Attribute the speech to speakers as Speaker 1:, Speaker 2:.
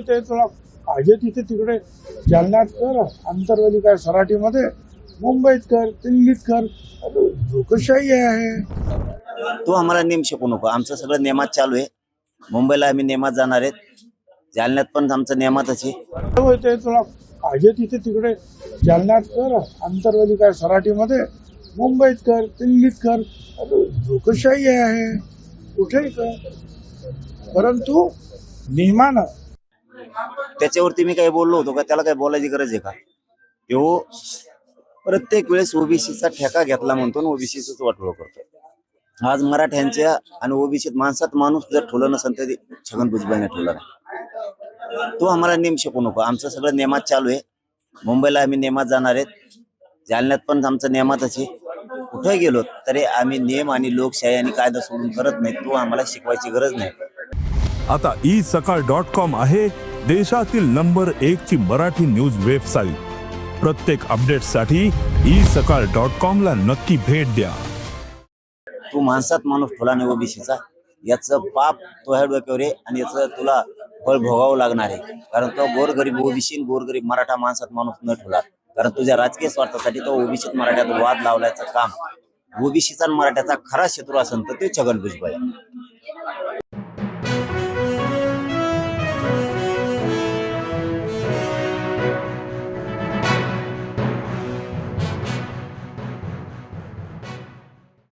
Speaker 1: होते तुला पाहिजे तिथे तिकडे. जालन्यात कर आंतरवाली काय सराटीमध्ये मुंबईत कर दिल्लीत कर. लोकशाही आहे.
Speaker 2: तू आम्हाला नेम शिकू नको. आमचं सगळं नेमात चालू आहे. मुंबईला आम्ही नेमात जाणार आहेत. जालन्यात पण आमचं नेमातच आहे.
Speaker 1: होते तुला पाहिजे तिथे तिकडे. जालन्यात कर आंतरवाली काय सराटीमध्ये मुंबईत कर दिल्लीत कर. लोकशाही आहे. कुठेही कर. परंतु नियमानं
Speaker 2: त्याच्यावरती मी काही बोललो होतो का त्याला काही बोलायची गरज आहे का? तो प्रत्येक वेळेस ओबीसीचा ठेका घेतला म्हणतो ओबीसीच वाटोळ करतो. आज मराठ्यांच्या आणि ओबीसीत माणसात माणूस जर ठेवलं नसेल तर छगन भुजबळने ठेवलं नाही. आम्हाला नेम शिकू नको. आमचं सगळं नेमात चालू आहे. मुंबईला आम्ही नेमात जाणार आहेत. जालन्यात पण आमचं नेमातच आहे. कुठे गेलो तरी आम्ही नियम आणि लोकशाही आणि कायदा सोडून करत नाही. तो आम्हाला शिकवायची गरज नाही.
Speaker 3: आता ई सकाळ डॉट कॉम आहे. देशातील नंबर एक ची मराठी न्यूज वेबसाईट. प्रत्येक अपडेटसाठी ई सकाळ डॉट कॉम ला नक्की भेट द्या.
Speaker 2: तू माणसात माणूस ठोला नाही ओबीसीचा याचं पाप तो ह्या डोक्यावर आहे आणि याचं तुला फळ भोगावं लागणार आहे. कारण तो गोरगरीब ओबीसी गोरगरीब मराठा माणसात माणूस न ठेवला. कारण तुझ्या राजकीय स्वार्थासाठी तो ओबीसीत मराठ्यात वाद लावल्याचं काम. ओबीसीचा मराठ्याचा खरा शत्रू असेल तर ते छगन भुजबळ आहे.